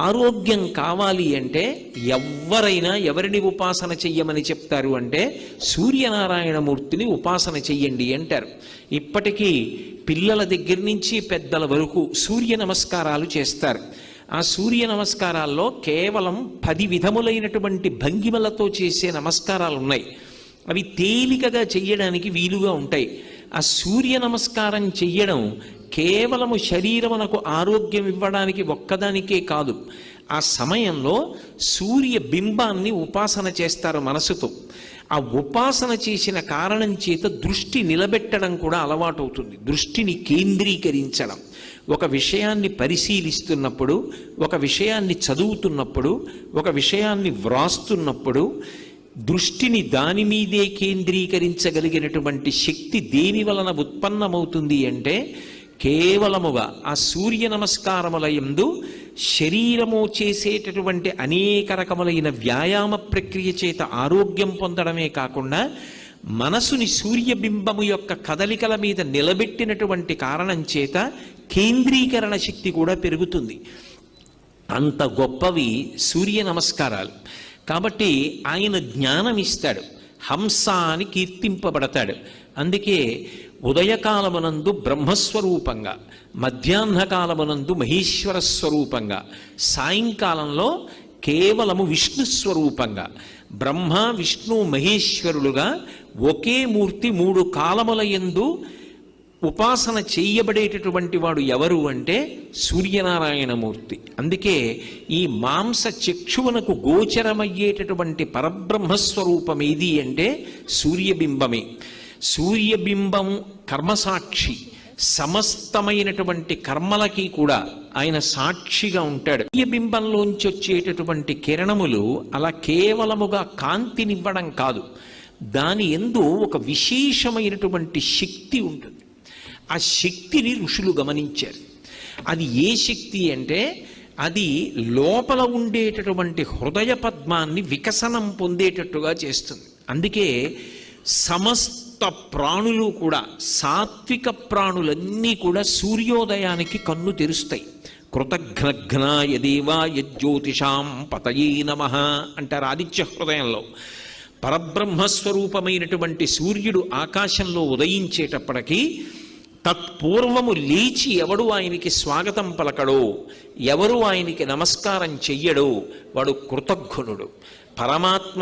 ఆరోగ్యం కావాలి అంటే ఎవరైనా ఎవరిని ఉపాసన చెయ్యమని చెప్తారు అంటే సూర్యనారాయణమూర్తిని ఉపాసన చెయ్యండి అంటారు. ఇప్పటికీ పిల్లల దగ్గర నుంచి పెద్దల వరకు సూర్య నమస్కారాలు చేస్తారు. ఆ సూర్య నమస్కారాల్లో కేవలం పది విధములైనటువంటి భంగిమలతో చేసే నమస్కారాలు ఉన్నాయి అవి తేలికగా చెయ్యడానికి వీలుగా ఉంటాయి. ఆ సూర్య నమస్కారం చెయ్యడం కేవలము శరీరమునకు ఆరోగ్యం ఇవ్వడానికి ఒక్కదానికే కాదు. ఆ సమయంలో సూర్య బింబాన్ని ఉపాసన చేస్తారు మనసుతో. ఆ ఉపాసన చేసిన కారణం చేత దృష్టి నిలబెట్టడం కూడా అలవాటవుతుంది. దృష్టిని కేంద్రీకరించడం. ఒక విషయాన్ని పరిశీలిస్తున్నప్పుడు ఒక విషయాన్ని చదువుతున్నప్పుడు ఒక విషయాన్ని వ్రాస్తున్నప్పుడు దృష్టిని దాని మీదే కేంద్రీకరించగలిగినటువంటి శక్తి దేని వలన ఉత్పన్నమవుతుంది అంటే కేవలముగా ఆ సూర్య నమస్కారముల ఎందు శరీరము చేసేటటువంటి అనేక రకములైన వ్యాయామ ప్రక్రియ చేత ఆరోగ్యం పొందడమే కాకుండా మనసుని సూర్యబింబము యొక్క కదలికల మీద నిలబెట్టినటువంటి కారణం చేత కేంద్రీకరణ శక్తి కూడా పెరుగుతుంది. అంత గొప్పవి సూర్య నమస్కారాలు. కాబట్టి ఆయన జ్ఞానం ఇస్తాడు హంస అని కీర్తింపబడతాడు. అందుకే ఉదయకాలమునందు బ్రహ్మస్వరూపంగా మధ్యాహ్నకాలమునందు మహేశ్వర స్వరూపంగా సాయంకాలంలో కేవలము విష్ణు స్వరూపంగా బ్రహ్మ విష్ణు మహేశ్వరులుగా ఒకే మూర్తి మూడు కాలముల యందు ఉపాసన చేయబడేటటువంటి వాడు ఎవరు అంటే సూర్యనారాయణమూర్తి. అందుకే ఈ మాంస చక్షువునకు గోచరమయ్యేటటువంటి పరబ్రహ్మస్వరూపం ఏది అంటే సూర్యబింబమే. సూర్యబింబం కర్మసాక్షి. సమస్తమైనటువంటి కర్మలకి కూడా ఆయన సాక్షిగా ఉంటాడు. సూర్యబింబంలోంచి వచ్చేటటువంటి కిరణములు అలా కేవలముగా కాంతినివ్వడం కాదు. దాని ఎందు ఒక విశేషమైనటువంటి శక్తి ఉంటుంది. ఆ శక్తిని ఋషులు గమనించారు. అది ఏ శక్తి అంటే అది లోపల ఉండేటటువంటి హృదయ పద్మాన్ని వికసనం పొందేటట్టుగా చేస్తుంది. అందుకే సమస్త ప్రాణులు కూడా సాత్విక ప్రాణులన్నీ కూడా సూర్యోదయానికి కన్ను తెరుస్తాయి. కృతఘ్నఘ్నాయ దేవాయ జ్యోతిషాం పతయే నమ అంటారు ఆదిత్య హృదయంలో. పరబ్రహ్మస్వరూపమైనటువంటి సూర్యుడు ఆకాశంలో ఉదయించేటప్పటికీ తత్పూర్వము లేచి ఎవడు ఆయనకి స్వాగతం పలకడో ఎవరు ఆయనకి నమస్కారం చెయ్యడో వాడు కృతజ్ఞనుడు పరమాత్మ